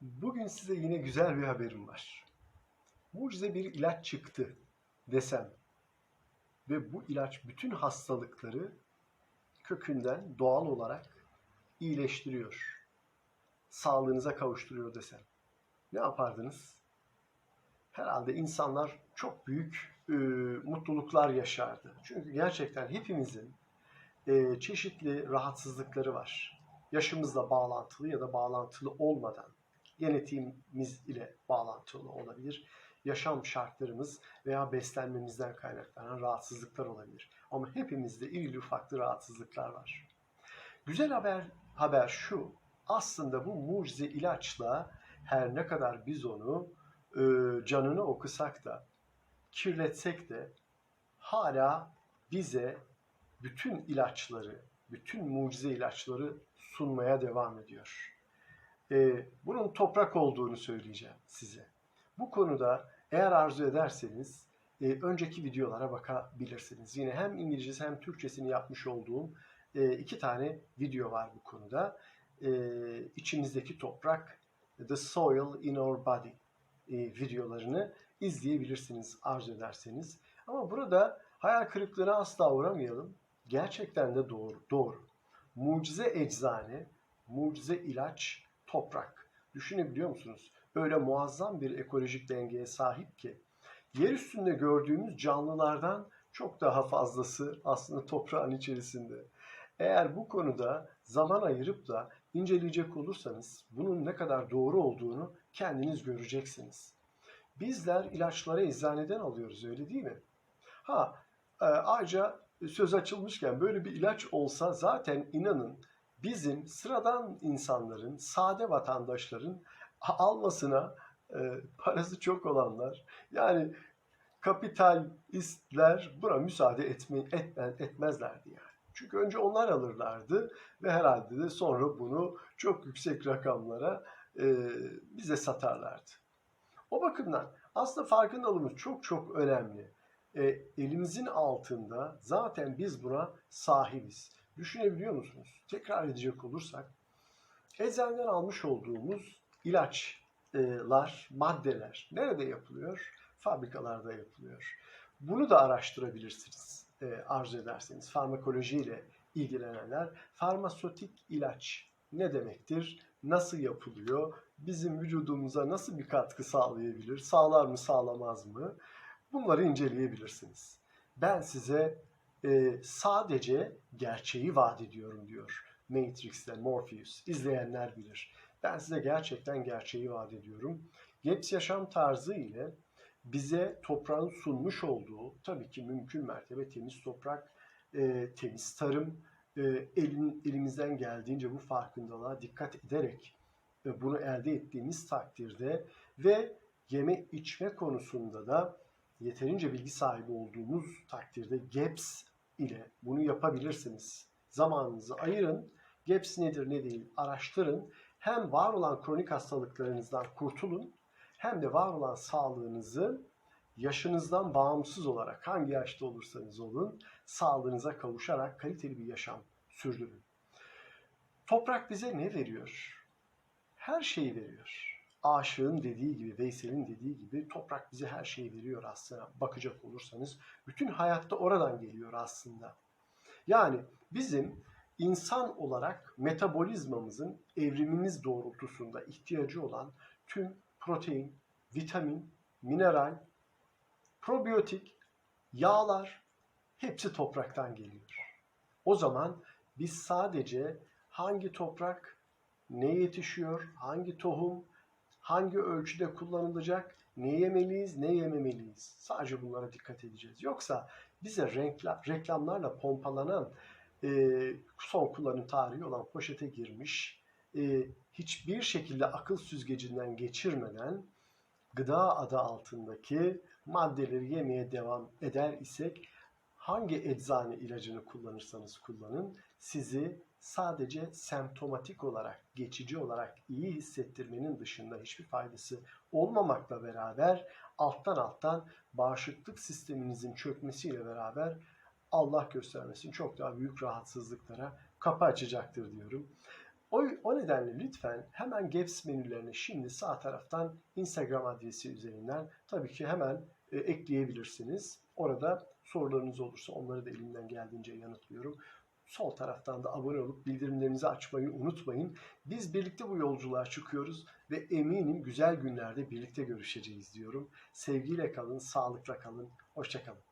Bugün size yine güzel bir haberim var. Mucize bir ilaç çıktı desem ve bu ilaç bütün hastalıkları kökünden doğal olarak iyileştiriyor. Sağlığınıza kavuşturuyor desem. Ne yapardınız? Herhalde insanlar çok büyük e, mutluluklar yaşardı. Çünkü gerçekten hepimizin e, çeşitli rahatsızlıkları var. Yaşımızla bağlantılı ya da bağlantılı olmadan genetiğimiz ile bağlantılı olabilir. Yaşam şartlarımız veya beslenmemizden kaynaklanan rahatsızlıklar olabilir. Ama hepimizde irili ufaklı rahatsızlıklar var. Güzel haber haber şu. Aslında bu mucize ilaçla her ne kadar biz onu e, canını okusak da kirletsek de hala bize bütün ilaçları, bütün mucize ilaçları sunmaya devam ediyor. Ee, bunun toprak olduğunu söyleyeceğim size. Bu konuda eğer arzu ederseniz e, önceki videolara bakabilirsiniz. Yine hem İngilizcesi hem Türkçesini yapmış olduğum e, iki tane video var bu konuda. E, içimizdeki toprak, The Soil in Our Body e, videolarını izleyebilirsiniz arzu ederseniz. Ama burada hayal kırıklığına asla uğramayalım. Gerçekten de doğru. Doğru. Mucize eczane, mucize ilaç, toprak. Düşünebiliyor musunuz? Öyle muazzam bir ekolojik dengeye sahip ki yer üstünde gördüğümüz canlılardan çok daha fazlası aslında toprağın içerisinde. Eğer bu konuda zaman ayırıp da inceleyecek olursanız bunun ne kadar doğru olduğunu kendiniz göreceksiniz. Bizler ilaçları eczaneden alıyoruz öyle değil mi? Ha e, ayrıca söz açılmışken böyle bir ilaç olsa zaten inanın bizim sıradan insanların, sade vatandaşların almasına e, parası çok olanlar yani kapitalistler buna müsaade etme, etme, etmezlerdi yani. Çünkü önce onlar alırlardı ve herhalde de sonra bunu çok yüksek rakamlara e, bize satarlardı. O bakımdan aslında farkındalığımız çok çok önemli. E, elimizin altında zaten biz buna sahibiz. Düşünebiliyor musunuz? Tekrar edecek olursak, eczaneden almış olduğumuz ilaçlar, maddeler nerede yapılıyor? Fabrikalarda yapılıyor. Bunu da araştırabilirsiniz e, arzu ederseniz. Farmakolojiyle ilgilenenler, farmasötik ilaç ne demektir? Nasıl yapılıyor? Bizim vücudumuza nasıl bir katkı sağlayabilir? Sağlar mı, sağlamaz mı? Bunları inceleyebilirsiniz. Ben size e, sadece gerçeği vaat ediyorum diyor Matrix'te Morpheus. İzleyenler bilir. Ben size gerçekten gerçeği vaat ediyorum. Geps yaşam tarzı ile bize toprağın sunmuş olduğu tabii ki mümkün mertebe temiz toprak, e, temiz tarım, e, elin, elimizden geldiğince bu farkındalığa dikkat ederek e, bunu elde ettiğimiz takdirde ve yeme içme konusunda da yeterince bilgi sahibi olduğumuz takdirde GAPS ile bunu yapabilirsiniz. Zamanınızı ayırın. GAPS nedir ne değil araştırın. Hem var olan kronik hastalıklarınızdan kurtulun hem de var olan sağlığınızı yaşınızdan bağımsız olarak hangi yaşta olursanız olun sağlığınıza kavuşarak kaliteli bir yaşam sürdürün. Toprak bize ne veriyor? Her şeyi veriyor. Aşığın dediği gibi, Veysel'in dediği gibi toprak bize her şeyi veriyor aslında bakacak olursanız. Bütün hayatta oradan geliyor aslında. Yani bizim insan olarak metabolizmamızın evrimimiz doğrultusunda ihtiyacı olan tüm protein, vitamin, mineral, probiyotik, yağlar hepsi topraktan geliyor. O zaman biz sadece hangi toprak ne yetişiyor, hangi tohum, hangi ölçüde kullanılacak, ne yemeliyiz, ne yememeliyiz. Sadece bunlara dikkat edeceğiz. Yoksa bize reklamlarla pompalanan e, son kullanım tarihi olan poşete girmiş, e, hiçbir şekilde akıl süzgecinden geçirmeden gıda adı altındaki maddeleri yemeye devam eder isek hangi eczane ilacını kullanırsanız kullanın sizi sadece semptomatik olarak, geçici olarak iyi hissettirmenin dışında hiçbir faydası olmamakla beraber alttan alttan bağışıklık sisteminizin çökmesiyle beraber Allah göstermesin çok daha büyük rahatsızlıklara kapı açacaktır diyorum. O, o nedenle lütfen hemen Gaps menülerine şimdi sağ taraftan Instagram adresi üzerinden tabii ki hemen e, ekleyebilirsiniz. Orada sorularınız olursa onları da elimden geldiğince yanıtlıyorum. Sol taraftan da abone olup bildirimlerinizi açmayı unutmayın. Biz birlikte bu yolculuğa çıkıyoruz ve eminim güzel günlerde birlikte görüşeceğiz diyorum. Sevgiyle kalın, sağlıkla kalın, hoşça kalın.